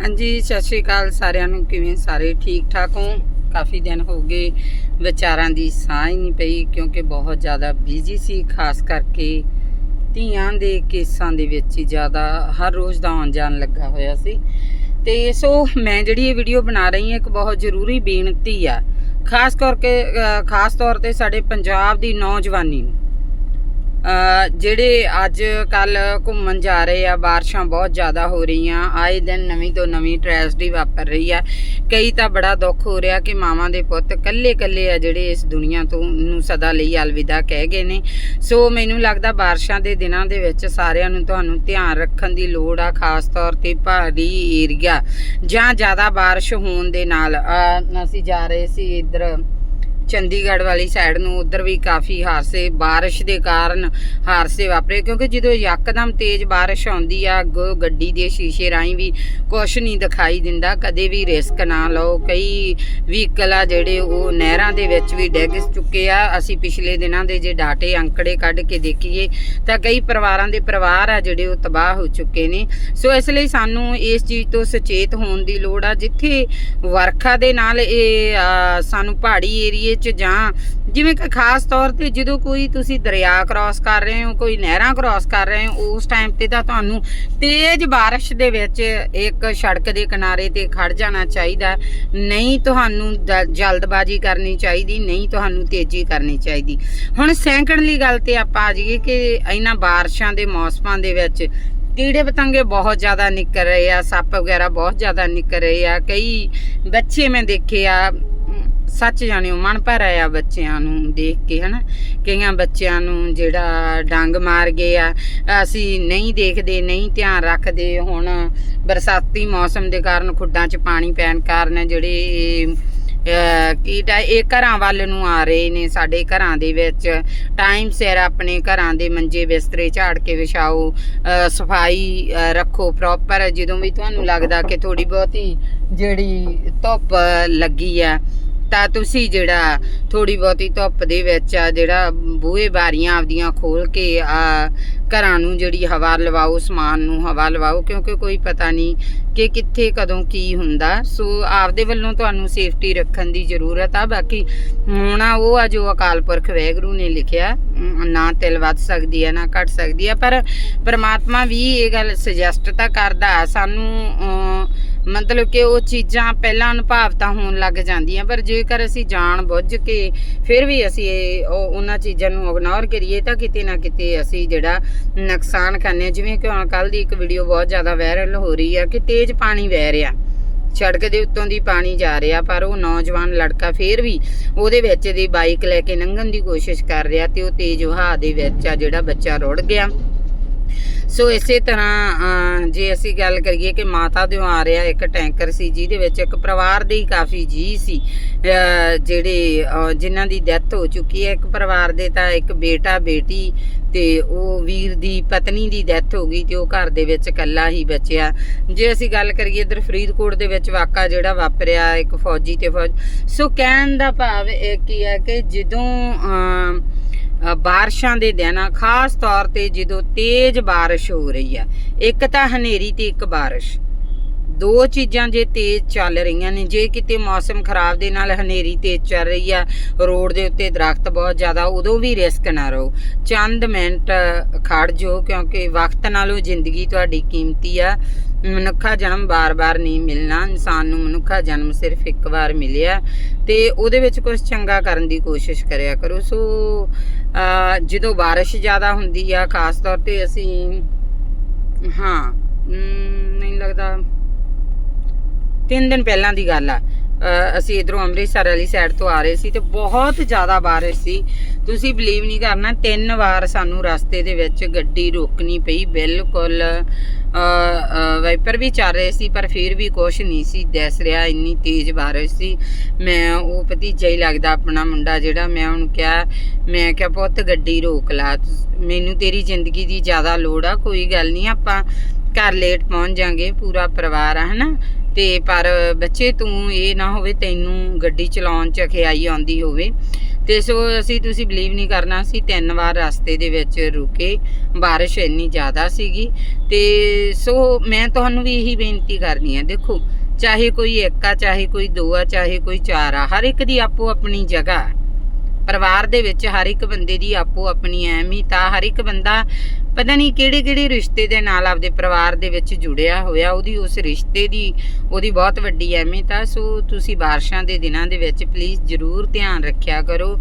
ਹਾਂਜੀ, ਸਤਿ ਸ਼੍ਰੀ ਅਕਾਲ ਸਾਰਿਆਂ ਨੂੰ। ਕਿਵੇਂ ਸਾਰੇ ਠੀਕ ਠਾਕ ਹੋ? ਕਾਫੀ ਦਿਨ ਹੋ ਗਏ, ਵਿਚਾਰਾਂ ਦੀ ਸਾਹ ਹੀ ਨਹੀਂ ਪਈ ਕਿਉਂਕਿ ਬਹੁਤ ਜ਼ਿਆਦਾ ਬਿਜ਼ੀ ਸੀ, ਖਾਸ ਕਰਕੇ ਧੀਆਂ ਦੇ ਕੇਸਾਂ ਦੇ ਵਿੱਚ ਹੀ ਜ਼ਿਆਦਾ ਹਰ ਰੋਜ਼ ਦਾ ਆਉਣ ਜਾਣ ਲੱਗਾ ਹੋਇਆ ਸੀ। ਤੇ ਸੋ ਮੈਂ ਜਿਹੜੀ ਇਹ ਵੀਡੀਓ ਬਣਾ ਰਹੀ ਹਾਂ, ਇੱਕ ਬਹੁਤ ਜ਼ਰੂਰੀ ਬੇਨਤੀ ਆ। ਖਾਸ ਕਰਕੇ ਖਾਸ ਤੌਰ ਤੇ ਸਾਡੇ ਪੰਜਾਬ ਦੀ ਨੌਜਵਾਨੀ ਨੂੰ। ਜਿਹੜੇ ਅੱਜ ਕੱਲ ਘੁੰਮਣ ਜਾ ਰਹੇ ਆ, ਬਾਰਿਸ਼ਾਂ ਬਹੁਤ ਜ਼ਿਆਦਾ ਹੋ ਰਹੀਆਂ। ਆਏ ਦਿਨ ਨਵੀਂ ਤੋਂ ਨਵੀਂ ਟ੍ਰੈਜਡੀ ਵਾਪਰ ਰਹੀ ਆ। ਕਈ ਤਾਂ ਬੜਾ ਦੁੱਖ ਹੋ ਰਿਹਾ ਕਿ ਮਾਵਾਂ ਦੇ ਪੁੱਤ ਕੱਲੇ ਕੱਲੇ ਆ ਜਿਹੜੇ ਇਸ ਦੁਨੀਆ ਤੋਂ ਨੂੰ ਸਦਾ ਲਈ ਅਲਵਿਦਾ ਕਹਿ ਗਏ ਨੇ। ਸੋ ਮੈਨੂੰ ਲੱਗਦਾ ਬਾਰਿਸ਼ਾਂ ਦੇ ਦਿਨਾਂ ਦੇ ਵਿੱਚ ਸਾਰਿਆਂ ਨੂੰ ਤੁਹਾਨੂੰ ਧਿਆਨ ਰੱਖਣ ਦੀ ਲੋੜ ਆ, ਖਾਸ ਤੌਰ ਤੇ ਪਹਾੜੀ ਏਰੀਆ। ਜਾਂ ਜ਼ਿਆਦਾ ਬਾਰਿਸ਼ ਹੋਣ ਦੇ ਨਾਲ। ਅਸੀਂ ਜਾ ਰਹੇ ਸੀ ਇੱਧਰ ਚੰਡੀਗੜ੍ਹ ਵਾਲੀ ਸਾਈਡ ਨੂੰ, ਉਧਰ ਵੀ ਕਾਫੀ ਹਾਦਸੇ, ਬਾਰਿਸ਼ ਦੇ ਕਾਰਨ ਹਾਦਸੇ ਵਾਪਰੇ, ਕਿਉਂਕਿ ਜਦੋਂ ਯਕਦਮ ਤੇਜ਼ ਬਾਰਿਸ਼ ਆਉਂਦੀ ਆ, ਅੱਗੋਂ ਗੱਡੀ ਦੇ ਸ਼ੀਸ਼ੇ ਰਾਹੀਂ ਵੀ ਕੁਝ ਨਹੀਂ ਦਿਖਾਈ ਦਿੰਦਾ, ਕਦੇ ਵੀ ਰਿਸਕ ਨਾ ਲਓ। ਕਈ ਵਹੀਕਲ ਆ ਜਿਹੜੇ ਉਹ ਨਹਿਰਾਂ ਦੇ ਵਿੱਚ ਵੀ ਡਿੱਗ ਚੁੱਕੇ ਆ। ਅਸੀਂ ਪਿਛਲੇ ਦਿਨਾਂ ਦੇ ਜੇ ਡਾਟੇ ਅੰਕੜੇ ਕੱਢ ਕੇ ਦੇਖੀਏ, ਤਾਂ ਕਈ ਪਰਿਵਾਰਾਂ ਦੇ ਪਰਿਵਾਰ ਆ ਜਿਹੜੇ ਉਹ ਤਬਾਹ ਹੋ ਚੁੱਕੇ ਨੇ। ਸੋ ਇਸ ਲਈ ਸਾਨੂੰ ਇਸ ਚੀਜ਼ ਤੋਂ ਸੁਚੇਤ ਹੋਣ ਦੀ ਲੋੜ ਆ। ਜਿੱਥੇ ਵਰਖਾ ਦੇ ਨਾਲ ਇਹ ਸਾਨੂੰ ਪਹਾੜੀ ਏਰੀਏ 'ਚ ਜਾਂ ਜਿਵੇਂ ਕਿ ਖਾਸ ਤੌਰ ਤੇ ਜਦੋਂ ਕੋਈ ਤੁਸੀਂ ਦਰਿਆ ਕ੍ਰਾਸ ਕਰ ਰਹੇ ਹੋ, ਕੋਈ ਨਹਿਰਾਂ ਕ੍ਰਾਸ ਕਰ ਰਹੇ ਹੋ, ਉਸ ਟਾਈਮ ਤੇ ਤਾਂ ਤੁਹਾਨੂੰ ਤੇਜ਼ ਬਾਰਿਸ਼ ਦੇ ਵਿੱਚ ਇੱਕ ਸੜਕ ਦੇ ਕਿਨਾਰੇ ਤੇ ਖੜ ਜਾਣਾ ਚਾਹੀਦਾ ਨਹੀਂ ਤੁਹਾਨੂੰ ਦ- ਜਲਦਬਾਜ਼ੀ ਕਰਨੀ ਚਾਹੀਦੀ, ਨਹੀਂ ਤੁਹਾਨੂੰ ਤੇਜ਼ੀ ਕਰਨੀ ਚਾਹੀਦੀ। ਹੁਣ ਸੈਂਕੜਲੀ ਗੱਲ ਤੇ ਆਪਾਂ ਆ ਜਾਈਏ ਕਿ ਇਹਨਾਂ ਬਾਰਿਸ਼ਾਂ ਦੇ ਮੌਸਮਾਂ ਦੇ ਵਿੱਚ ਕੀੜੇ ਪਤੰਗੇ ਬਹੁਤ ਜ਼ਿਆਦਾ ਨਿਕਲ ਰਹੇ ਆ, ਸੱਪ ਵਗੈਰਾ ਬਹੁਤ ਜ਼ਿਆਦਾ ਨਿਕਲ ਰਹੇ ਆ। ਕਈ ਬੱਚੇ ਮੈਂ ਦੇਖੇ ਆ ਸੱਚ ਜਾਣਿਓ ਮਨ ਭਰ ਆਇਆ ਬੱਚਿਆਂ ਨੂੰ ਦੇਖ ਕੇ ਹਨਾ? ਕਈਆਂ ਬੱਚਿਆਂ ਨੂੰ ਜਿਹੜਾ ਡੰਗ ਮਾਰ ਗਏ ਆ ਅਸੀਂ ਨਹੀਂ ਦੇਖਦੇ ਨਹੀਂ ਧਿਆਨ ਰੱਖਦੇ। ਹੁਣ ਬਰਸਾਤੀ ਮੌਸਮ ਦੇ ਕਾਰਨ ਖੁੱਡਾਂ 'ਚ ਪਾਣੀ ਪੈਣ ਕਾਰਨ ਜਿਹੜੇ ਅਹ, ਇਹ ਘਰਾਂ ਵੱਲ ਨੂੰ ਆ ਰਹੇ ਨੇ ਸਾਡੇ ਘਰਾਂ ਦੇ ਵਿੱਚ। ਟਾਈਮ ਸਿਰ ਆਪਣੇ ਘਰਾਂ ਦੇ ਮੰਜੇ ਬਿਸਤਰੇ ਝਾੜ ਕੇ ਵਿਛਾਓ ਸਫ਼ਾਈ ਰੱਖੋ ਪ੍ਰੋਪਰ ਜਦੋਂ ਵੀ ਤੁਹਾਨੂੰ ਲੱਗਦਾ ਕਿ ਥੋੜੀ ਬਹੁਤੀ ਜਿਹੜੀ ਧੁੱਪ ਲੱਗੀ ਆ ਤਾਂ ਤੁਸੀਂ ਜਿਹੜਾ ਥੋੜੀ ਬਹੁਤੀ ਧੁੱਪ ਦੇ ਵਿੱਚ ਆ, ਜਿਹੜਾ ਬੂਹੇ ਬਾਰੀਆਂ ਆਪਦੀਆਂ ਖੋਲ ਕੇ ਆ, ਘਰਾਂ ਨੂੰ ਜਿਹੜੀ ਹਵਾ ਲਵਾਓ, ਸਮਾਨ ਨੂੰ ਹਵਾ ਲਵਾਓ, ਕਿਉਂਕਿ ਕੋਈ ਪਤਾ ਨਹੀਂ ਕਿ ਕਿੱਥੇ ਕਦੋਂ ਕੀ ਹੁੰਦਾ। ਸੋ ਆਪਦੇ ਵੱਲੋਂ ਤੁਹਾਨੂੰ ਸੇਫਟੀ ਰੱਖਣ ਦੀ ਜ਼ਰੂਰਤ ਆ। ਬਾਕੀ ਹੋਣਾ ਉਹ ਆ ਜੋ ਅਕਾਲ ਪੁਰਖ ਵੈਗਰੂ ਨੇ ਲਿਖਿਆ ਨਾ ਤਿਲ ਵੱਧ ਸਕਦੀ ਹੈ ਨਾ ਘਟ ਸਕਦੀ ਹੈ ਪਰ ਪ੍ਰਮਾਤਮਾ ਵੀ ਇਹ ਗੱਲ ਸੁਜੈਸਟ ਤਾਂ ਕਰਦਾ। ਸਾਨੂੰ ਮਤਲਬ ਕਿ ਉਹ ਚੀਜ਼ਾਂ ਪਹਿਲਾਂ ਅਨੁਭਵ ਹੋਣ ਲੱਗ ਜਾਂਦੀਆਂ, ਪਰ ਜੇਕਰ ਅਸੀਂ ਜਾਣ ਬੁੱਝ ਕੇ ਫਿਰ ਵੀ ਅਸੀਂ ਉਹਨਾਂ ਚੀਜ਼ਾਂ ਨੂੰ ਇਗਨੋਰ ਕਰੀਏ, ਤਾਂ ਕਿਤੇ ਨਾ ਕਿਤੇ ਅਸੀਂ ਜਿਹੜਾ ਨੁਕਸਾਨ ਕਰਨੇ ਹਾਂ। ਜਿਵੇਂ ਕਿ ਹੁਣ ਕੱਲ ਦੀ ਇੱਕ ਵੀਡੀਓ ਬਹੁਤ ਜ਼ਿਆਦਾ ਵਾਇਰਲ ਹੋ ਰਹੀ ਆ ਕਿ ਤੇਜ਼ ਪਾਣੀ ਵਹਿ ਰਿਹਾ ਸੜਕ ਦੇ ਉੱਤੋਂ ਦੀ ਪਾਣੀ ਜਾ ਰਿਹਾ, ਪਰ ਉਹ ਨੌਜਵਾਨ ਲੜਕਾ ਫੇਰ ਵੀ ਉਹਦੇ ਵਿੱਚ ਦੀ ਬਾਈਕ ਲੈ ਕੇ ਲੰਘਣ ਦੀ ਕੋਸ਼ਿਸ਼ ਕਰ ਰਿਹਾ ਤੇ ਉਹ ਤੇਜ਼ ਵਹਾਅ ਦੇ ਵਿੱਚ ਆ ਜਿਹੜਾ ਬੱਚਾ ਰੁੜ ਗਿਆ ਸੋ ਇਸੇ ਤਰ੍ਹਾਂ ਜੇ ਅਸੀਂ ਗੱਲ ਕਰੀਏ ਕਿ ਮਾਤਾ ਦਿਓ ਆ ਰਿਹਾ ਇੱਕ ਟੈਂਕਰ ਸੀ ਜਿਹਦੇ ਵਿੱਚ ਇੱਕ ਪਰਿਵਾਰ ਦੇ ਹੀ ਕਾਫੀ ਜੀ ਸੀ ਜਿਹੜੇ ਅਹ, ਜਿਨ੍ਹਾਂ ਦੀ ਡੈਥ ਹੋ ਚੁੱਕੀ ਹੈ ਇੱਕ ਪਰਿਵਾਰ ਦੇ ਤਾਂ ਇੱਕ ਬੇਟਾ ਬੇਟੀ ਤੇ ਉਹ ਵੀਰ ਦੀ ਪਤਨੀ ਦੀ ਡੈਥ ਹੋ ਗਈ ਤੇ ਉਹ ਘਰ ਦੇ ਵਿੱਚ ਇਕੱਲਾ ਹੀ ਬਚਿਆ। ਜੇ ਅਸੀਂ ਗੱਲ ਕਰੀਏ ਇਧਰ ਫਰੀਦਕੋਟ ਦੇ ਵਿੱਚ ਵਾਕਾ ਜਿਹੜਾ ਵਾਪਰਿਆ ਇੱਕ ਫੌਜੀ ਤੇ ਫੌਜ ਸੋ ਕਹਿਣ ਦਾ ਭਾਵ ਇਹ ਕੀ ਹੈ ਕਿ ਜਦੋਂ ਬਾਰਿਸ਼ਾਂ ਦੇ ਦਿਨ ਆ ਖਾਸ ਤੌਰ ਤੇ ਜਦੋਂ ਤੇਜ਼ ਬਾਰਿਸ਼ ਹੋ ਰਹੀ ਆ ਇੱਕ ਤਾਂ ਹਨੇਰੀ ਤੇ ਇੱਕ ਬਾਰਿਸ਼। ਦੋ ਚੀਜ਼ਾਂ ਜੇ ਤੇਜ਼ ਚੱਲ ਰਹੀਆਂ ਨੇ, ਜੇ ਕਿਤੇ ਮੌਸਮ ਖਰਾਬ ਦੇ ਨਾਲ ਹਨੇਰੀ ਤੇਜ਼ ਚੱਲ ਰਹੀ ਆ ਰੋਡ ਦੇ ਉੱਤੇ ਦਰਖਤ ਬਹੁਤ ਜ਼ਿਆਦਾ, ਉਦੋਂ ਵੀ ਰਿਸਕ ਨਾ ਰਹੋ। ਚੰਦ ਮਿੰਟ ਖੜ ਜਾਓ, ਕਿਉਂਕਿ ਵਕਤ ਨਾਲੋਂ ਜ਼ਿੰਦਗੀ ਤੁਹਾਡੀ ਕੀਮਤੀ ਆ। ਮਨੁੱਖਾ ਜਨਮ ਬਾਰ-ਬਾਰ ਨਹੀਂ ਮਿਲਣਾ, ਇਨਸਾਨ ਨੂੰ ਮਨੁੱਖਾ ਜਨਮ ਸਿਰਫ ਇੱਕ ਵਾਰ ਮਿਲਿਆ ਤੇ ਉਹਦੇ ਵਿੱਚ ਕੁਝ ਚੰਗਾ ਕਰਨ ਦੀ ਕੋਸ਼ਿਸ਼ ਕਰਿਆ ਕਰੋ। ਸੋ ਜਦੋਂ ਬਾਰਿਸ਼ ਜ਼ਿਆਦਾ ਹੁੰਦੀ ਆ, ਖਾਸ ਤੌਰ ਤੇ ਅਸੀਂ, ਹਾਂ ਨਹੀਂ ਲੱਗਦਾ। ਤਿੰਨ ਦਿਨ ਪਹਿਲਾਂ ਦੀ ਗੱਲ ਆ। ਅਸੀਂ ਇਧਰੋਂ ਅੰਮ੍ਰਿਤਸਰ ਵਾਲੀ ਸਾਈਡ ਤੋਂ ਆ ਰਹੇ ਸੀ ਤੇ ਬਹੁਤ ਜ਼ਿਆਦਾ ਬਾਰਿਸ਼ ਸੀ। ਤੁਸੀਂ ਬਲੀਵ ਨਹੀਂ ਕਰਨਾ, ਤਿੰਨ ਵਾਰ ਸਾਨੂੰ ਰਸਤੇ ਦੇ ਵਿੱਚ ਗੱਡੀ ਰੋਕਣੀ ਪਈ, ਬਿਲਕੁਲ। ਵਾਈਪਰ ਵੀ ਚੱਲ ਰਹੇ ਸੀ, ਪਰ ਫਿਰ ਵੀ ਕੁਛ ਨਹੀਂ ਸੀ, ਦਿਸ ਰਿਹਾ, ਇੰਨੀ ਤੇਜ਼ ਬਾਰਿਸ਼ ਸੀ। ਮੈਂ ਉਹ ਭਤੀਜਾ ਹੀ ਲੱਗਦਾ ਆਪਣਾ ਮੁੰਡਾ ਜਿਹੜਾ, ਮੈਂ ਉਹਨੂੰ ਕਿਹਾ, ਮੈਂ ਕਿਹਾ, ਪੁੱਤ, ਗੱਡੀ ਰੋਕ ਲਾ। ਮੈਨੂੰ ਤੇਰੀ ਜ਼ਿੰਦਗੀ ਦੀ ਜ਼ਿਆਦਾ ਲੋੜ ਆ, ਕੋਈ ਗੱਲ ਨਹੀਂ, ਆਪਾਂ ਘਰ ਲੇਟ ਪਹੁੰਚ ਜਾਾਂਗੇ, ਪੂਰਾ ਪਰਿਵਾਰ ਆ, ਹਨਾ? ਤੇ ਪਰ ਬੱਚੇ, ਤੂੰ ਇਹ ਨਾ ਹੋਵੇ, ਤੈਨੂੰ ਗੱਡੀ ਚਲਾਉਣ ਚ ਖਿਆਈ ਆਉਂਦੀ ਹੋਵੇ। ਤੇ ਸੋ ਅਸੀਂ ਤੁਸੀਂ ਬਲੀਵ ਨਹੀਂ ਕਰਨਾ ਸੀ ਤਿੰਨ ਵਾਰ ਰਸਤੇ ਦੇ ਵਿੱਚ ਰੁਕੇ, ਬਾਰਿਸ਼ ਇੰਨੀ ਜ਼ਿਆਦਾ ਸੀਗੀ ਤੇ ਸੋ ਮੈਂ ਤੁਹਾਨੂੰ ਵੀ ਇਹੀ ਬੇਨਤੀ ਕਰਨੀ ਹੈ ਦੇਖੋ, ਚਾਹੇ ਕੋਈ ਇੱਕ ਆ, ਚਾਹੇ ਕੋਈ ਦੋ ਆ, ਚਾਹੇ ਕੋਈ ਚਾਰ ਆ, ਹਰ ਇੱਕ ਦੀ ਆਪੋ ਆਪਣੀ ਜਗ੍ਹਾ ਪਰਿਵਾਰ ਦੇ ਵਿੱਚ ਹਰ ਇੱਕ ਬੰਦੇ ਦੀ ਆਪੋ ਆਪਣੀ ਅਹਿਮੀਅਤ ਆ ਹਰ ਇੱਕ ਬੰਦਾ ਪਤਾ ਨਹੀਂ ਕਿਹੜੇ ਕਿਹੜੇ ਰਿਸ਼ਤੇ ਦੇ ਨਾਲ ਆਪਦੇ ਪਰਿਵਾਰ ਦੇ ਵਿੱਚ ਜੁੜਿਆ ਹੋਇਆ, ਉਹਦੀ ਉਸ ਰਿਸ਼ਤੇ ਦੀ, ਉਹਦੀ ਬਹੁਤ ਵੱਡੀ ਅਹਿਮੀਅਤ ਆ ਸੋ ਤੁਸੀਂ ਬਾਰਿਸ਼ਾਂ ਦੇ ਦਿਨਾਂ ਦੇ ਵਿੱਚ ਪਲੀਜ਼ ਜ਼ਰੂਰ ਧਿਆਨ ਰੱਖਿਆ ਕਰੋ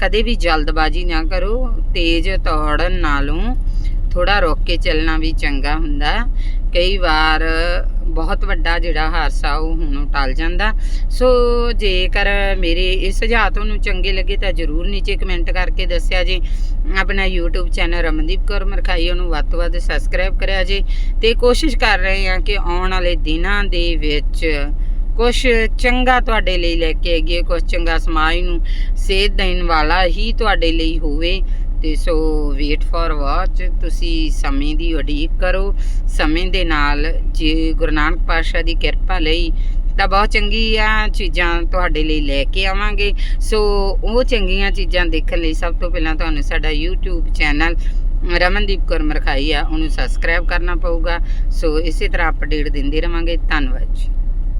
ਕਦੇ ਵੀ ਜਲਦਬਾਜ਼ੀ ਨਾ ਕਰੋ, ਤੇਜ਼ ਦੌੜਨ ਨਾਲੋਂ ਥੋੜਾ ਰੁਕ ਕੇ ਚੱਲਣਾ ਵੀ ਚੰਗਾ ਹੁੰਦਾ। ਕਈ ਵਾਰ ਬਹੁਤ ਵੱਡਾ ਜਿਹੜਾ ਹਾਦਸਾ ਉਹ ਹੁਣ ਟਲ ਜਾਂਦਾ। ਸੋ ਜੇਕਰ ਮੇਰੇ ਇਹ ਸੁਝਾਅ ਤੁਹਾਨੂੰ ਚੰਗੇ ਲੱਗੇ ਤਾਂ ਜਰੂਰ ਨੀਚੇ ਕਮੈਂਟ ਕਰਕੇ ਦੱਸਿਆ ਜੀ। ਆਪਣਾ YouTube ਚੈਨਲ ਰਮਨਦੀਪ ਕੌਰ ਮਰਖਾਈ, ਉਹਨੂੰ ਵੱਧ ਤੋਂ ਵੱਧ ਸਬਸਕ੍ਰਾਈਬ ਕਰਿਆ ਜੀ ਤੇ ਕੋਸ਼ਿਸ਼ ਕਰ ਰਹੇ ਹਾਂ ਕਿ ਆਉਣ ਵਾਲੇ ਦਿਨਾਂ ਦੇ ਵਿੱਚ ਕੁਝ ਚੰਗਾ ਤੁਹਾਡੇ ਲਈ ਲੈ ਕੇ ਆਈਏ ਕੁਝ ਚੰਗਾ ਸਮਾਜ ਨੂੰ ਸੇਧ ਦੇਣ ਵਾਲਾ ਹੀ ਤੁਹਾਡੇ ਲਈ ਹੋਵੇ। ਤੇ ਸੋ ਵੇਟ ਫॉर ਵਾਚ ਤੁਸੀਂ ਸਮੇਂ ਦੀ ਉਡੀਕ ਕਰੋ। ਸਮੇਂ ਦੇ ਨਾਲ ਜੇ ਗੁਰੂ ਨਾਨਕ ਪਾਤਸ਼ਾਹ ਦੀ ਕਿਰਪਾ ਲਈ ਤਾਂ ਬਹੁਤ ਚੰਗੀਆਂ ਚੀਜ਼ਾਂ ਤੁਹਾਡੇ ਲਈ ਲੈ ਕੇ ਆਵਾਂਗੇ। ਸੋ ਉਹ ਚੰਗੀਆਂ ਚੀਜ਼ਾਂ ਦੇਖਣ ਲਈ ਸਭ ਤੋਂ ਪਹਿਲਾਂ ਤੁਹਾਨੂੰ ਸਾਡਾ YouTube ਚੈਨਲ ਰਮਨਦੀਪ ਕੌਰ ਮਰਖਾਈ ਆ, ਉਹਨੂੰ ਸਬਸਕ੍ਰਾਈਬ ਕਰਨਾ ਪਊਗਾ। ਸੋ ਇਸੇ ਤਰ੍ਹਾਂ ਅਪਡੇਟ ਦਿੰਦੇ ਰਵਾਂਗੇ। ਧੰਨਵਾਦ ਜੀ।